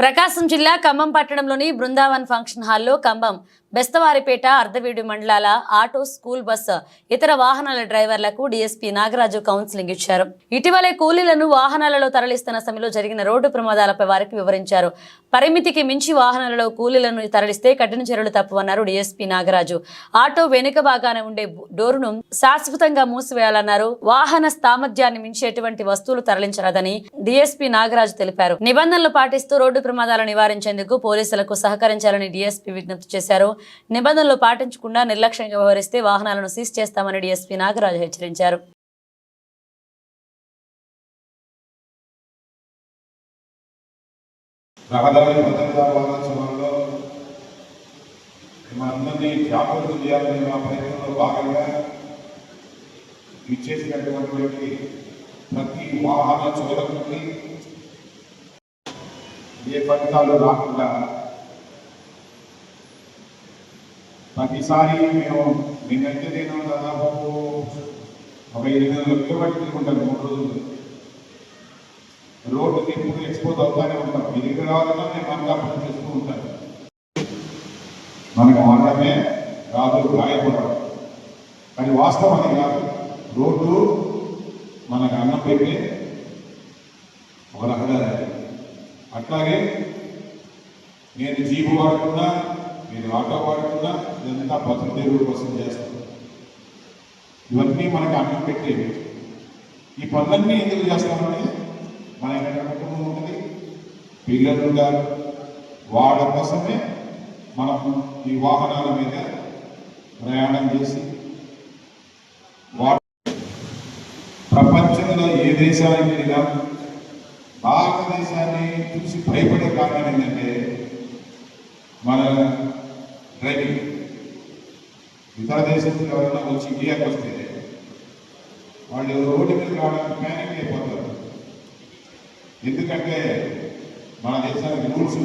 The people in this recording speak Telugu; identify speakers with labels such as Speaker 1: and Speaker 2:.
Speaker 1: ప్రకాశం జిల్లా ఖమ్మం పట్టణంలోని బృందావన్ ఫంక్షన్ హాల్లో ఖమ్మం బెస్తవారిపేట అర్ధవీడు మండలాల ఆటో స్కూల్ బస్సు ఇతర వాహనాల డ్రైవర్లకు డీఎస్పీ నాగరాజు కౌన్సిలింగ్ ఇచ్చారు. ఇటీవలే కూలీలను వాహనాలలో తరలిస్తున్న సమయంలో జరిగిన రోడ్డు ప్రమాదాలపై వారికి వివరించారు. పరిమితికి మించి వాహనాలలో కూలీలను తరలిస్తే కఠిన చర్యలు తప్పవన్నారు డీఎస్పీ నాగరాజు. ఆటో వెనుక భాగాన ఉండే డోరును శాశ్వతంగా మూసివేయాలన్నారు. వాహన సామర్థ్యాన్ని మించి ఎటువంటి వస్తువులు తరలించరాదని డీఎస్పీ నాగరాజు తెలిపారు. నిబంధనలు పాటిస్తూ రోడ్డు ప్రమాదాలు నివారించేందుకు పోలీసులకు సహకరించాలని డీఎస్పీ విజ్ఞప్తి చేశారు. నిబంధనలు పాటించకుండా నిర్లక్ష్యంగా వ్యవహరిస్తే వాహనాలను సీజ్ చేస్తామని డీఎస్పీ నాగరాజు హెచ్చరించారు.
Speaker 2: రహదారి భద్రతా వారోత్సవంలో మనందరినీ జాగ్రత్త చేయాలని మా ప్రయత్నంలో భాగంగా ఇచ్చేసినటువంటి ప్రతి వాహన చోదకుడికి ఏ ఫలితాలు రాకుండా ప్రతిసారి మేము నిన్నైతే నేను దాదాపు ఒక ఎనిమిది వందల కిలోమీటర్లు తిరుగుంటాను మూడు రోజులు. రోడ్డుకి ఎప్పుడు ఎక్స్పోజ్ అవుతానే ఉంటాం. ఎదురు రావాలన్నా నేను మనకు అర్థం చేస్తూ ఉంటాను మనకు మాత్రమే రాదు గాయపడడం కానీ వాస్తవం అది కాదు. రోడ్డు మనకు అన్నం పెట్టి ఒక రహదారి. అట్లాగే నేను జీపు వాడుకున్నా నేను ఆటో వాడుకున్నా ఇదంతా బతుకు తెరువు కోసం చేస్తాను. ఇవన్నీ మనకి అన్నం పెట్టేవి. ఈ పనులన్నీ ఎందుకు చేస్తామంటే మన కుటుంబం ఉంటుంది పిల్లలు ఉంటారు. వాళ్ళ కోసమే మనం ఈ వాహనాల మీద ప్రయాణం చేసి ప్రపంచంలో ఏ దేశానికి వెళ్ళినా భారతదేశాన్ని చూసి భయపడే కారణం ఏంటంటే మన డ్రైవింగ్. ఇతర దేశంలో ఎవరైనా వచ్చి ఇండియాకి వస్తే వాళ్ళు రోడ్డు మీద రావడానికి ప్యానిక్ అయిపోతారు. ఎందుకంటే మన దేశానికి రూల్స్